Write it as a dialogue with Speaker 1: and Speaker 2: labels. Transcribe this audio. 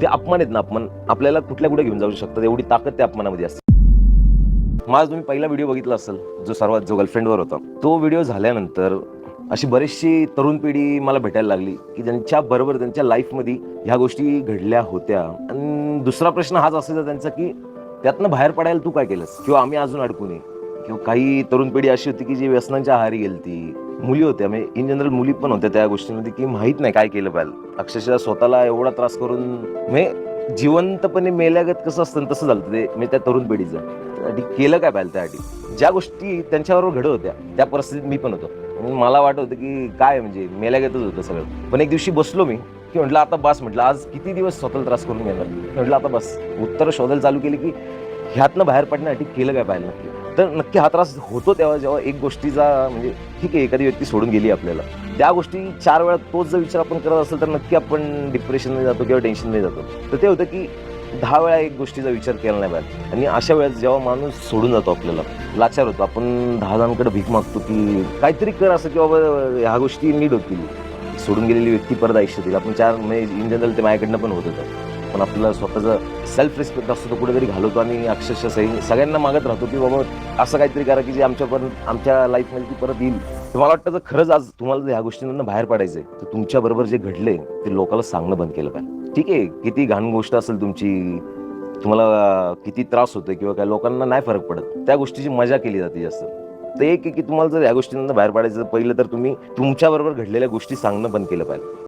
Speaker 1: ते अपमान आहेत ना अपमान. आपल्याला कुठल्या कुठे घेऊन जाऊ शकतात एवढी ताकद त्या अपमानामध्ये असते. माझा तुम्ही पहिला व्हिडिओ बघितला असेल जो सर्वात जो गर्लफ्रेंडवर होता. तो व्हिडिओ झाल्यानंतर अशी बरीचशी तरुण पिढी मला भेटायला लागली की ज्यांच्या बरोबर त्यांच्या लाईफमध्ये ह्या गोष्टी घडल्या होत्या. आणि दुसरा प्रश्न हाच असायचा त्यांचा की त्यातनं बाहेर पडायला तू काय केलंस? किंवा आम्ही अजून अडकू नये किंवा काही तरुण पिढी अशी होती की जी व्यसनांच्या आहारी गेलती. मुली होत्या म्हणजे इन जनरल मुली पण होत्या त्या गोष्टींमध्ये की माहीत नाही काय केलं पाहिजे. अक्षरशः स्वतःला एवढा त्रास करून म्हणजे जिवंतपणे मेल्यागत कसं असतं तसं झालं ते. म्हणजे त्या तरुण पिढीचं. त्यासाठी केलं काय पाहिजे त्यासाठी ज्या गोष्टी त्यांच्याबरोबर घडत होत्या त्या परिस्थितीत मी पण होतो. म्हणून मला वाटत होतं की काय म्हणजे मेल्यागतच होतं सगळं. पण एक दिवशी बसलो मी की म्हटलं आता बस म्हटलं आज किती दिवस स्वतःला त्रास करून घेणार? म्हटलं आता बस. उत्तर शोधायला चालू केली की ह्यातनं बाहेर पडण्यासाठी केलं काय पाहिजे नक्की? तर नक्की हा त्रास होतो तेव्हा जेव्हा एक गोष्टीचा म्हणजे ठीक आहे एखादी व्यक्ती सोडून गेली आपल्याला. त्या गोष्टी चार वेळा तोच जर विचार आपण करत असेल तर नक्की आपण डिप्रेशनमध्ये जातो किंवा टेन्शनमध्ये जातो. तर ते होतं की दहा वेळा एक गोष्टीचा विचार केला नाही पाहिजे. आणि अशा वेळेस जेव्हा माणूस सोडून जातो आपल्याला लाचार होतो. आपण दहा जणांकडे भीक मागतो की काहीतरी कर असं की बाबा ह्या गोष्टी नीट होतील. सोडून गेलेली व्यक्ती परत आयुष्यातील आपण चार म्हणजे इन जनरल ते माझ्याकडनं पण होत होतं. पण आपल्याला स्वतःचा सेल्फ रिस्पेक्ट असतो तो कुठेतरी घालवतो आणि अक्षरशः सही सगळ्यांना मागत राहतो की बाबा असं काहीतरी करा की जे आमच्यापर्यंत आमच्या लाईफमध्ये ती परत येईल. तर मला वाटतं जर खरंच आज तुम्हाला जर ह्या गोष्टींना बाहेर पडायचंय तर तुमच्या बरोबर जे घडले ते लोकांना सांगणं बंद केलं पाहिजे. ठीक आहे? किती घाण गोष्ट असेल तुमची तुम्हाला किती त्रास होतोय किंवा काय लोकांना नाही फरक पडत. त्या गोष्टीची मजा केली जाते जास्त. तर एक की तुम्हाला जर या गोष्टींना बाहेर पडायचं पहिलं तर तुम्ही तुमच्या बरोबर घडलेल्या गोष्टी सांगणं बंद केलं पाहिजे.